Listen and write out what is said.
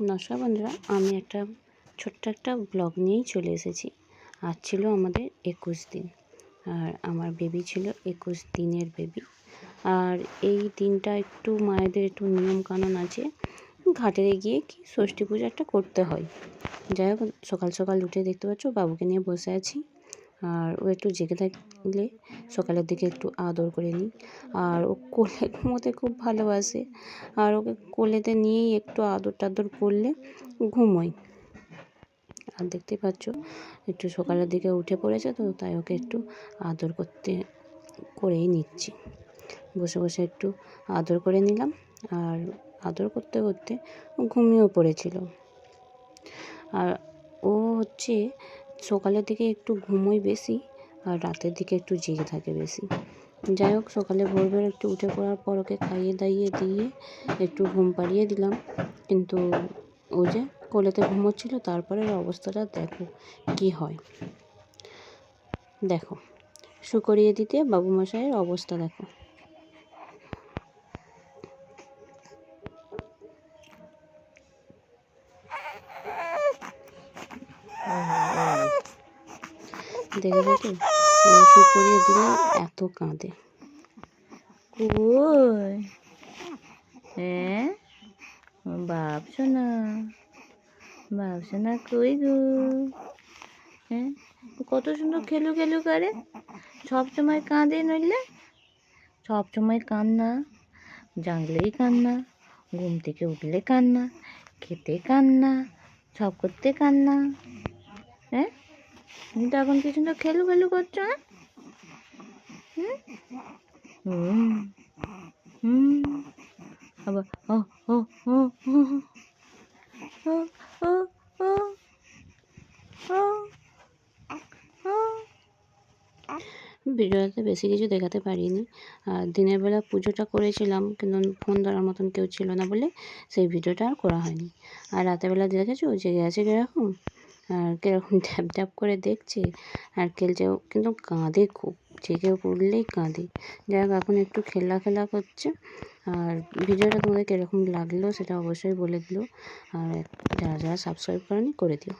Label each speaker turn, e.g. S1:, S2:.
S1: নমস্কার বন্ধুরা, আমি একটা ছোট্ট একটা ব্লগ নিয়েই চলে এসেছি। আজ ছিল আমাদের একুশ দিন, আর আমার বেবি ছিল একুশ দিনের বেবি আর এই দিনটা একটু মায়েদের একটু নিয়ম কানুন আছে ঘাটে গিয়ে কি ষষ্ঠী পুজো একটা করতে হয়। যাই হোক, সকাল সকাল উঠে দেখতে পাচ্ছ, বাবুকে নিয়ে বসে আছি। আর ও একটু জেগে থাকলে সকালের দিকে একটু আদর করে নিই। আর ও কোলে ঘুমোতে খুব ভালোবাসে। আর ওকে কোলেতে নিয়েই একটু আদর টাদর করলে ঘুমোয় আর দেখতে পাচ্ছ, একটু সকালের দিকে উঠে পড়েছে তো, তাই ওকে একটু আদর করতে, করেই নিচ্ছি। বসে বসে একটু আদর করে নিলাম। আর আদর করতে করতে ঘুমিয়েও পড়েছিল। আর ও হচ্ছে সকালের দিকে একটু ঘুমোয় বেশি আর রাতের দিকে একটু জেগে থাকে বেশি। যাই হোক, সকালে ভোরবেলা একটু উঠে পড়ার পর ওকে খাইয়ে দাইয়ে দিয়ে একটু ঘুম পাড়িয়ে দিলাম। কিন্তু ও যে কোলেতে ঘুমোচ্ছিল, তারপরে অবস্থাটা দেখো কি হয়। দেখো শু করিয়ে দিতে বাবু মশাইয়ের অবস্থা দেখো। দেখেছ তো ওষুধ করিয়ে দিলে এত কাঁদে।
S2: ভাবছ না ভাবছ না কই হ্যাঁ কত সুন্দর খেলু খেলু করে। সব সময় কাঁদে নইলে? সব সময় কান্না। জানলেই কান্না। ঘুম থেকে উঠলে কান্না। খেতে কান্না। সব করতে কান্না। হ্যাঁ তো এখন কি খেলু খেলু করছ না? হুম? হুম। ও ও
S1: ভিডিওতে বেশি কিছু দেখাতে পারিনি। আর দিনের বেলা পুজোটা করেছিলাম, কিন্তু ফোন ধরার মতন কেউ ছিল না বলে সেই ভিডিওটা আর করা হয়নি। আর রাতেরবেলা দেখেছ যে গেছে কীরকম? আর কীরকম ঢ্যাপ ঢ্যাপ করে দেখছে। আর খেলছে কিন্তু কাঁদে খুব, জেগে পড়লেই কাঁদে। যাই হোক, এখন একটু খেলা খেলা করছে। আর ভিডিওটা তোমাদের কীরকম লাগল সেটা অবশ্যই বলে দিও। আর যারা যারা সাবস্ক্রাইব করেনি, করে দিও।